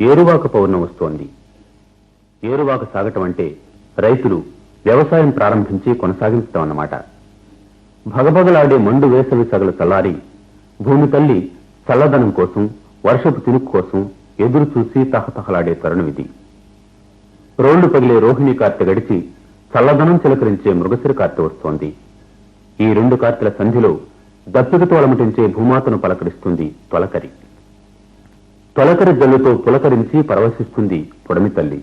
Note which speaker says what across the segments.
Speaker 1: ఏరువాక పౌర్ణం వస్తోంది. ఏరువాక సాగటం అంటే రైతులు వ్యవసాయం ప్రారంభించి కొనసాగించటం అన్నమాట. భగభగలాడే మండు వేసవి సగలు చల్లారి భూమి తల్లి చల్లదనం కోసం వర్షపు తినుకు కోసం ఎదురు చూసి తహతహలాడే తరుణమిది రోళ్ళు పగిలే రోహిణి కార్తె గడిచి చల్లదనం చిలకరించే మృగశిర కార్తె వస్తోంది. ఈ రెండు కార్తెల సంధిలో దప్పికతో అలమటించే భూమాతను పలకరిస్తుంది తొలకరి. తొలకరి జల్లుతో పులకరించి పరవశిస్తుంది పొడమి తల్లి.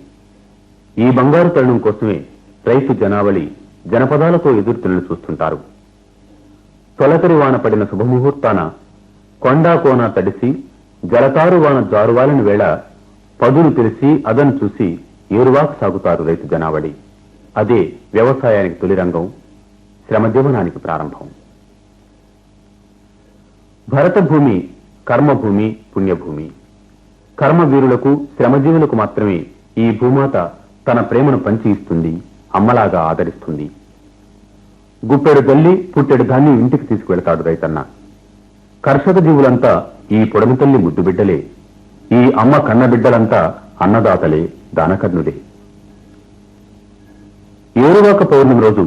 Speaker 1: ఈ బంగారు తరుణం కోసమే రైతు జనావళి జనపదాలతో ఎదురుతులను చూస్తుంటారు. తొలకరి వాన పడిన శుభముహూర్తాన కొండా కోన తడిసి జలతారు వాన జారువాలని వేళ పదును తెలిసి అదను చూసి ఏరువాకు సాగుతారు రైతు జనావళి. అదే వ్యవసాయానికి తొలి రంగం శ్రమజీవనానికి ప్రారంభం. భరత భూమి కర్మభూమి పుణ్యభూమి. కర్మవీరులకు శ్రమజీవులకు మాత్రమే ఈ భూమాత తన ప్రేమను పంచి ఇస్తుంది అమ్మలాగా ఆదరిస్తుంది. గుప్పెడు తల్లి పుట్టెడు దాన్ని ఇంటికి తీసుకువెళ్తాడు రైతన్న. కర్షక జీవులంతా ఈ పొడమి తల్లి ముద్దుబిడ్డలే ఈ అమ్మ కన్న బిడ్డలంతా అన్నదాతలే దానకర్ణుడే ఏరువాక పౌర్ణమి రోజు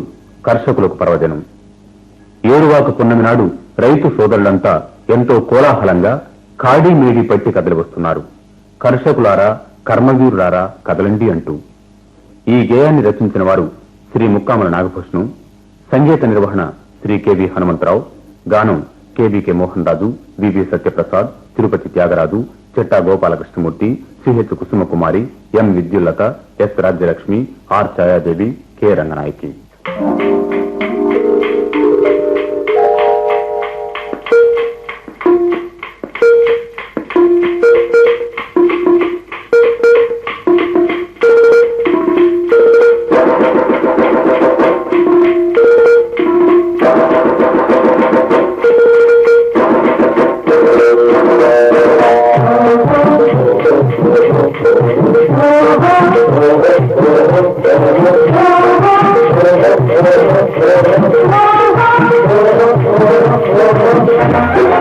Speaker 1: కర్షకులకు పర్వదినం. ఏరువాక పున్నమి నాడు రైతు సోదరులంతా ఎంతో కోలాహలంగా కాడీ మేడి పట్టి కదలి వస్తున్నారు. కర్షకులారా కర్మవీరులారా కదలండి అంటూ ఈ గేయాన్ని రచించిన వారు శ్రీ ముక్కామల నాగభూషణం సంగీత నిర్వహణ శ్రీ కెవి హనుమంతరావు గానం KBK Mohan Raju VV Satyaprasad Tirupati Tyagaraju Chetta Gopalakrishnamurthy CH Kusumakumari M Vidyullatha S Rajyalakshmi R Chayadevi K Ranganayaki.
Speaker 2: Thank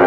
Speaker 2: you.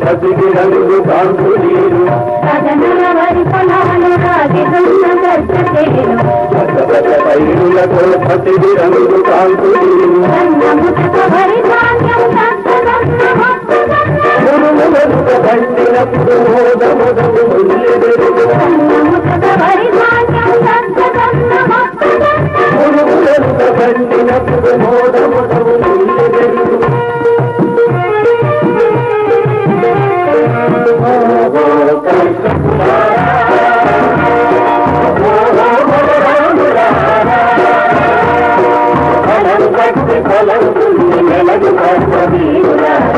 Speaker 2: పదిగిరలు బాంధులీరు
Speaker 3: సదనల వరి
Speaker 2: పొలాలు రాగి గంగ గర్భ
Speaker 3: అన్నముతక వరి ధాన్యం దత్తదన్న
Speaker 2: పురుగులకు పండినప్పుడు మోదముదము
Speaker 3: Educar família